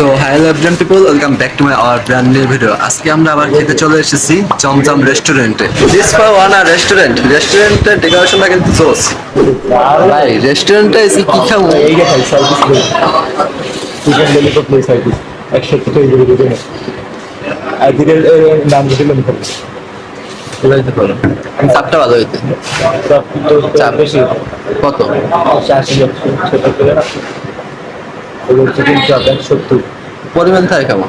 So hello everyone people welcome back to my our brand new video আজকে আমরা আবার খেতে চলে এসেছি জমজম রেস্টুরেন্টে দিস ফর ওয়ান আর রেস্টুরেন্ট রেস্টুরেন্টের ডেকোরেশনটা কিন্তু জোস ভাই রেস্টুরেন্টে এসে কি খাব? এইটা খাই service chicken lollipop place service একশো টাকা এগুলো দিতে আর দিনের নাম আমি খাব চাপটা ভালো হইতে। চাপ। বেশি। কত? চারশো এগুলো চিকেন চপ একশো সত্তর। পরিমাণ থাকে কেমন?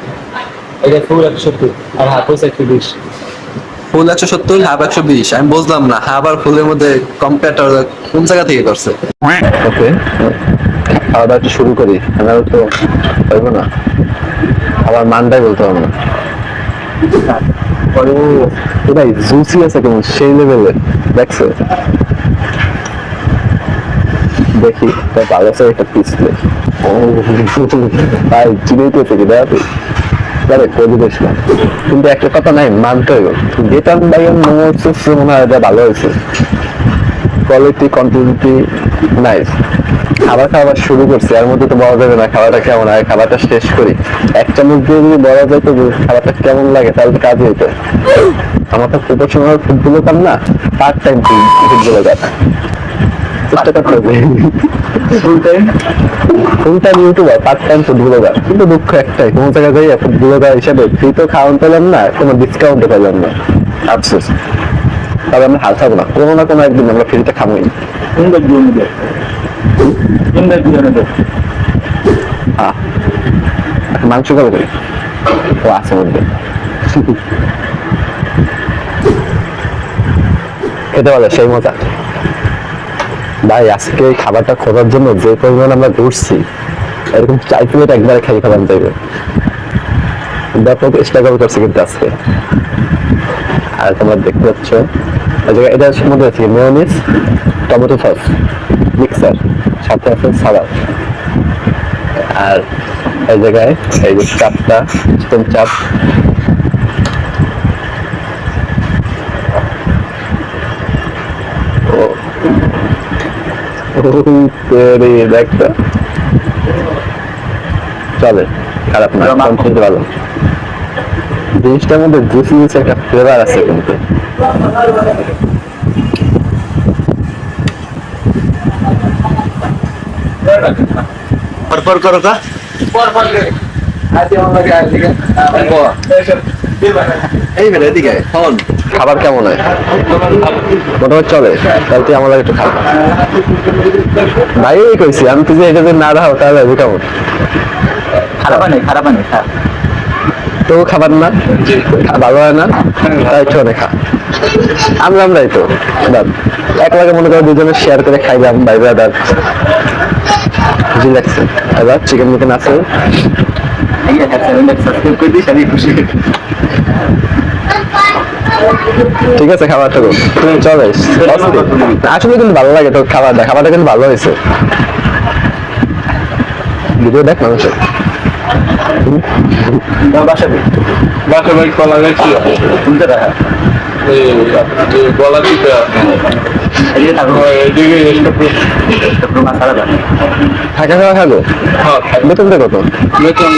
এটা ফুল একশো সত্তর। আর হাফ হচ্ছে একশো বিশ। ফুল একশো সত্তর হাফ একশো বিশ। আমি বুঝলাম না হাফ আর ফুলের মধ্যে কম্পেয়ারটা কোন জায়গা থেকে করছে? ওকে খাওয়া দাওয়া একটু শুরু করি। নাহলে তো পারব না। আবার মানটাই বলতে হবে না। জুসি আছে কেমন? সেই লেভেলে দেখছ? দেখি তার আছে একটা পিস ও ভাই চিনেই তো থেকে তুই না কিন্তু একটা কথা নাই, মানতে হইব। যেটা ভাইয়ের মনে হচ্ছে মনে হয় ভালো হয়েছে। কোয়ালিটি কোয়ান্টিটি নাইস খাবার খাবার শুরু করছি, এর মধ্যে তো বলা যাবে না খাবারটা কেমন হয়, খাবারটা শেষ করি। এক চামচ দিয়ে যদি বলা যায় তো খাবারটা কেমন লাগে, তাহলে কাজ হইতো। আমার তো প্রফেশনাল ফুডগুলো কাম না part time ফুডগুলো cum full time YouTuber part time ফুডগুলো cum কিন্তু দুঃখ একটাই, কোনো ফুডগুলো হিসাবে ফ্রি তো খাওয়ান পেলাম না, কোনো ডিসকাউন্টও পেলাম না। আফসোস। তবে হাল খাব না। কোনো না কোনো একদিন আমরা ফ্রিতে মাংস কবে করি ও, আছে মধ্যে। খেতে বলে সেই মজা। ভাই, আজকে খাবারটা খোঁজার জন্য যে পরিমাণ আমরা ঘুরছি, এরকম চাই প্লেট একবারে খাই খাবার যাইবে ব্যাপক স্ট্রাগল করছে কিন্তু আজকে। আর তোমরা দেখতে পাচ্ছ এটার মধ্যে আছে মেয়নিস টমেটো সস মিক্সার সাথে আছে সালাদ আর এই জায়গায় এই যে চাপটা, চিকেন চাপ ওই চলে খারাপ না কমপ্লিট ভালো জিনিসটার মধ্যে জুসি জুসি একটা ফ্লেভার আছে কিন্তু। পরপর করো কা এই বেলা এদিকে খাবার কেমন হয়? মোটামুটি চলে তাহলে তুই আমার লাগে একটু খাব ভাই এই কইছি আমি তুই যে এটা যদি না রাখো তাহলে হবে কেমন খারাপ নেই খারাপ নেই খারাপ তো খাবার না? ভালো হয় না? তাই অনেক খা। আমরা আমরাই তো এক লাগে মনে করো দুজনে শেয়ার করে খাইলাম ভাই ব্রাদার বুঝি লাগছে। এবার চিকেন মিকেন আছে। আমি খুশি ঠিক আছে খাবারটা কর। চলে আসলে কিন্তু ভালো লাগে তোর খাবারটা খাবারটা কিন্তু ভালো হয়েছে। ভিডিও দেখ মানুষের বাসা বাসা বাড়ি কলা গেছি শুনতে দেখা গলা দিতে থাকো এদিকে রুমা সারা দেখা থাকা খাওয়া খাব বেতনটা কত বেতন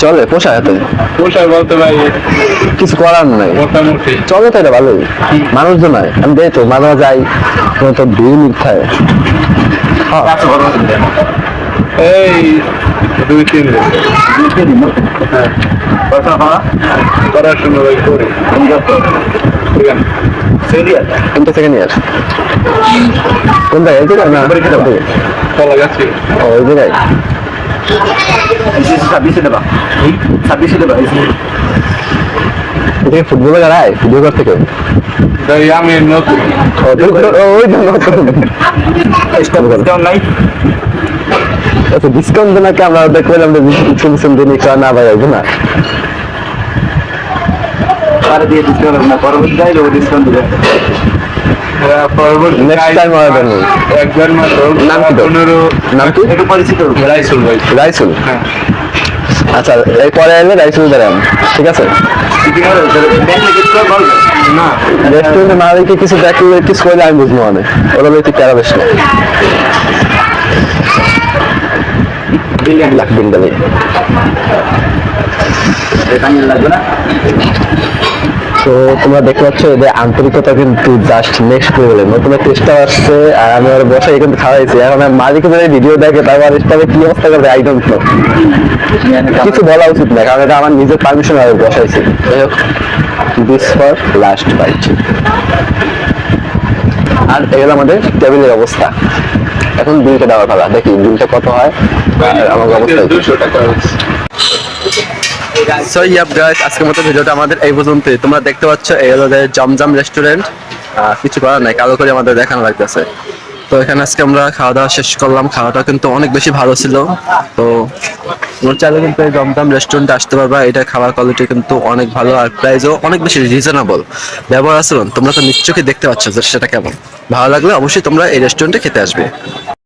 চলে পোষায় হাতে? পোষায় বলতে ভাই কিছু করার নাই। চলে তো এটা ভালোই মানুষজন নয় আমি দেই তো মাঝে যাই তো ভিড় মিথ্যায় হ্যাঁ এই দুই তিন দিন। হ্যাঁ। পড়াশোনা ভাই করি। কোনটা সেকেন্ড ইয়ার কোন জায়গায় এই জায়গায় না? কলা গেছি ও ওই জায়গায়। ছাব্বিশে দেবা। ছাব্বিশে দেবা এদিকে ফুটবলে দাঁড়ায় ভিডিও কর থেকে আমি নতুন। ওই জন্য নাই? আচ্ছা ডিসকাউন্ট নাকি আমরা দিন না ভাই আসব না। আর দিয়ে ডিসকাউন্ট না পরবর্তী ডিসকাউন্ট দিবে হবে একটু রাইসুল হ্যাঁ। আচ্ছা এরপরে এলে রাইসুল দাঁড়ান ঠিক আছে? না। মালিককে কিছু দেখলে কিছু করলে আমি বুঝব মানে। ওরা তুই কেরা বেশ তো তোমরা দেখতে পাচ্ছ এদের আন্তরিকতা কিন্তু জাস্ট নেক্সট নতুন টেস্টার আসছে আর আমি আর কিন্তু খাওয়াইছি। এখন মালিক ভিডিও দেখে তারপর স্টাফে কি অবস্থা করবে আই ডোন্ট নো কিছু বলা উচিত না কারণ এটা আমার নিজের পারমিশন আর বসাইছি। যাই হোক দিস ফর লাস্ট বাইট আর এগুলো আমাদের টেবিলের অবস্থা। এখন বিলটা দেওয়ার পালা, দেখি বিলটা কত হয়। আমাকে অবস্থা দুশো টাকা আজকের মতো আমাদের এই পর্যন্তই। তোমরা দেখতে পাচ্ছ এই জমজম রেস্টুরেন্ট কিছু করার নাই কালো করে আমাদের দেখানো লাগতেছে। তো এখানে আজকে আমরা খাওয়া দাওয়া শেষ করলাম। খাওয়াটা কিন্তু অনেক বেশি ভালো ছিল। তো চাইলে কিন্তু এই দমদম রেস্টুরেন্টে আসতে পারবা। এটা খাওয়ার কোয়ালিটি কিন্তু অনেক ভালো আর প্রাইসও অনেক বেশি রিজনেবল ব্যবহার আচরণ তোমরা তো নিশ্চয়ই দেখতে পাচ্ছ যে সেটা কেমন। ভালো লাগলে অবশ্যই তোমরা এই রেস্টুরেন্টে খেতে আসবে।